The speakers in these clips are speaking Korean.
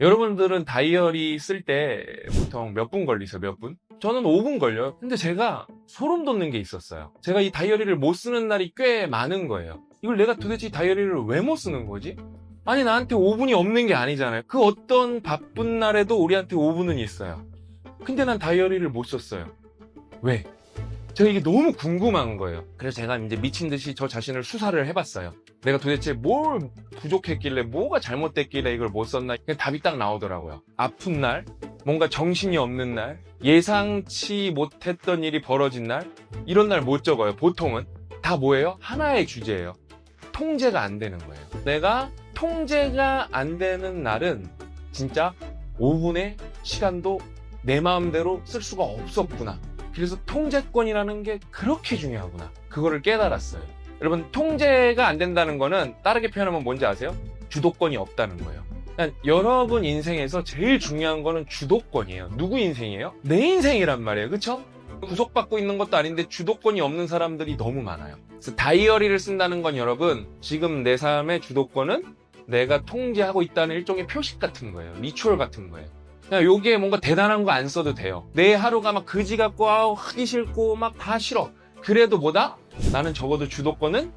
여러분들은 다이어리 쓸 때 보통 몇 분 걸리세요? 몇 분? 저는 5분 걸려요. 근데 제가 소름 돋는 게 있었어요. 제가 이 다이어리를 못 쓰는 날이 꽤 많은 거예요. 이걸 내가 도대체 이 다이어리를 왜 못 쓰는 거지? 아니 나한테 5분이 없는 게 아니잖아요. 그 어떤 바쁜 날에도 우리한테 5분은 있어요. 근데 난 다이어리를 못 썼어요. 왜? 제가 이게 너무 궁금한 거예요. 그래서 제가 이제 미친 듯이 저 자신을 수사를 해봤어요. 내가 도대체 뭘 부족했길래, 뭐가 잘못됐길래 이걸 못 썼나. 그냥 답이 딱 나오더라고요. 아픈 날, 뭔가 정신이 없는 날, 예상치 못했던 일이 벌어진 날, 이런 날 못 적어요. 보통은. 다 뭐예요? 하나의 주제예요. 통제가 안 되는 거예요. 내가 통제가 안 되는 날은 진짜 5분의 시간도 내 마음대로 쓸 수가 없었구나. 그래서 통제권이라는 게 그렇게 중요하구나. 그거를 깨달았어요. 여러분, 통제가 안 된다는 거는 다르게 표현하면 뭔지 아세요? 주도권이 없다는 거예요. 그러니까 여러분 인생에서 제일 중요한 거는 주도권이에요. 누구 인생이에요? 내 인생이란 말이에요. 그쵸? 구속받고 있는 것도 아닌데 주도권이 없는 사람들이 너무 많아요. 그래서 다이어리를 쓴다는 건 여러분, 지금 내 삶의 주도권은 내가 통제하고 있다는 일종의 표식 같은 거예요. 리추얼 같은 거예요. 그냥 요게 뭔가 대단한 거 안 써도 돼요. 내 하루가 막 그지 같고 아우 하기 싫고 막 다 싫어. 그래도 뭐다? 나는 적어도 주도권은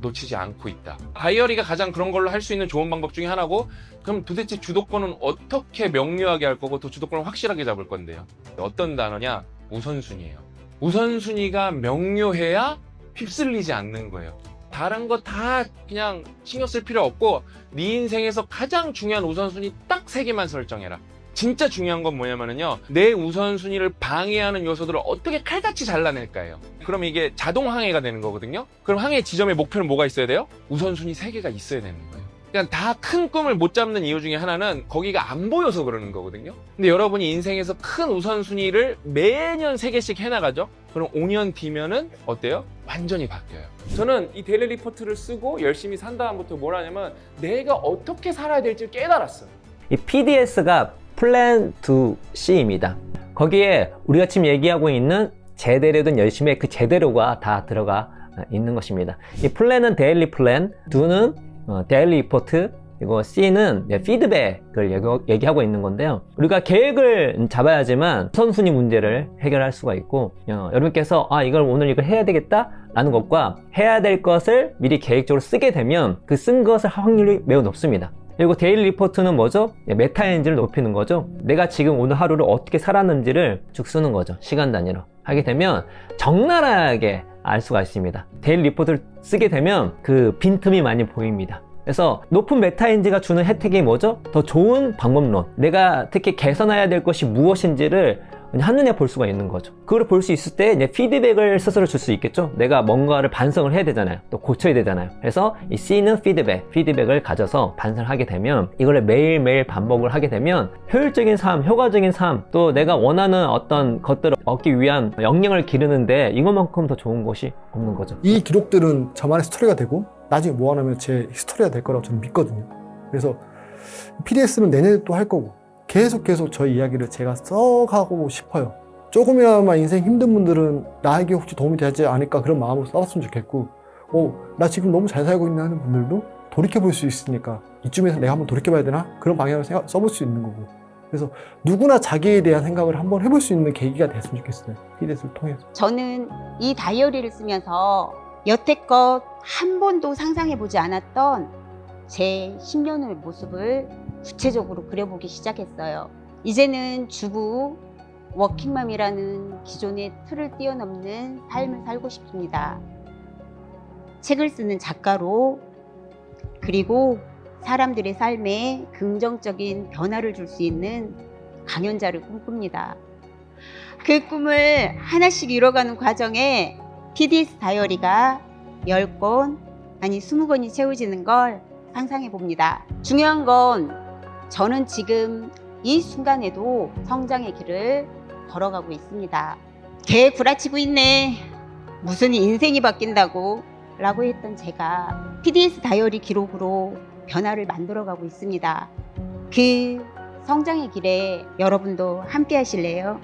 놓치지 않고 있다. 다이어리가 가장 그런 걸로 할 수 있는 좋은 방법 중에 하나고 그럼 도대체 주도권은 어떻게 명료하게 할 거고 또 주도권을 확실하게 잡을 건데요. 어떤 단어냐? 우선순위예요. 우선순위가 명료해야 휩쓸리지 않는 거예요. 다른 거 다 그냥 신경 쓸 필요 없고 네 인생에서 가장 중요한 우선순위 딱 세 개만 설정해라. 진짜 중요한 건 뭐냐면요. 내 우선순위를 방해하는 요소들을 어떻게 칼같이 잘라낼까요? 그럼 이게 자동 항해가 되는 거거든요. 그럼 항해 지점의 목표는 뭐가 있어야 돼요? 우선순위 세 개가 있어야 되는 거예요. 그냥 다 큰 꿈을 못 잡는 이유 중에 하나는 거기가 안 보여서 그러는 거거든요. 근데 여러분이 인생에서 큰 우선순위를 매년 세 개씩 해나가죠? 그럼 5년 뒤면은 어때요? 완전히 바뀌어요. 저는 이 데일리 리포트를 쓰고 열심히 산 다음부터 뭘 하냐면 내가 어떻게 살아야 될지 깨달았어요. 이 PDS가 플랜 to C입니다. 거기에 우리가 지금 얘기하고 있는 제대로든 열심히 해그 제대로가 다 들어가 있는 것입니다. 이 플랜은 데일리 플랜, do는 어, 데일리 리포트, 그리고 C는 피드백을 얘기- 얘기하고 있는 건데요. 우리가 계획을 잡아야지만 선순위 문제를 해결할 수가 있고 어, 여러분께서 아 이걸 오늘 이걸 해야 되겠다 라는 것과 해야 될 것을 미리 계획적으로 쓰게 되면 그 쓴 것을 할 확률이 매우 높습니다. 그리고 데일리 리포트는 뭐죠? 예, 메타 엔진을 높이는 거죠. 내가 지금 오늘 하루를 어떻게 살았는지를 쭉 쓰는 거죠. 시간 단위로. 하게 되면 적나라하게 알 수가 있습니다. 데일리 리포트를 쓰게 되면 그 빈틈이 많이 보입니다. 그래서 높은 메타인지가 주는 혜택이 뭐죠? 더 좋은 방법론. 내가 특히 개선해야 될 것이 무엇인지를 한눈에 볼 수가 있는 거죠. 그걸 볼 수 있을 때 이제 피드백을 스스로 줄 수 있겠죠. 내가 뭔가를 반성을 해야 되잖아요. 또 고쳐야 되잖아요. 그래서 이 C는 피드백, 피드백을 가져서 반성을 하게 되면 이걸 매일매일 반복을 하게 되면 효율적인 삶, 효과적인 삶, 또 내가 원하는 어떤 것들을 얻기 위한 역량을 기르는데 이것만큼 더 좋은 것이 없는 거죠. 이 기록들은 저만의 스토리가 되고 나중에 모아놓으면 제 스토리가 될 거라고 저는 믿거든요. 그래서 PDS는 내년에 또 할 거고 계속 계속 저희 이야기를 제가 써가고 싶어요. 조금이나마 인생 힘든 분들은 나에게 혹시 도움이 되지 않을까 그런 마음으로 써봤으면 좋겠고 어, 나 지금 너무 잘 살고 있는 하는 분들도 돌이켜볼 수 있으니까 이쯤에서 내가 한번 돌이켜봐야 되나? 그런 방향으로 생각, 써볼 수 있는 거고 그래서 누구나 자기에 대한 생각을 한번 해볼 수 있는 계기가 됐으면 좋겠어요. PDS를 통해서. 저는 이 다이어리를 쓰면서 여태껏 한 번도 상상해 보지 않았던 제 10년의 모습을 구체적으로 그려보기 시작했어요. 이제는 주부, 워킹맘이라는 기존의 틀을 뛰어넘는 삶을 살고 싶습니다. 책을 쓰는 작가로 그리고 사람들의 삶에 긍정적인 변화를 줄 수 있는 강연자를 꿈꿉니다. 그 꿈을 하나씩 이뤄가는 과정에 PDS 다이어리가 10권, 아니 20권이 채워지는 걸 상상해 봅니다. 중요한 건 저는 지금 이 순간에도 성장의 길을 걸어가고 있습니다. 개 구라치고 있네. 무슨 인생이 바뀐다고? 라고 했던 제가 PDS 다이어리 기록으로 변화를 만들어가고 있습니다. 그 성장의 길에 여러분도 함께 하실래요?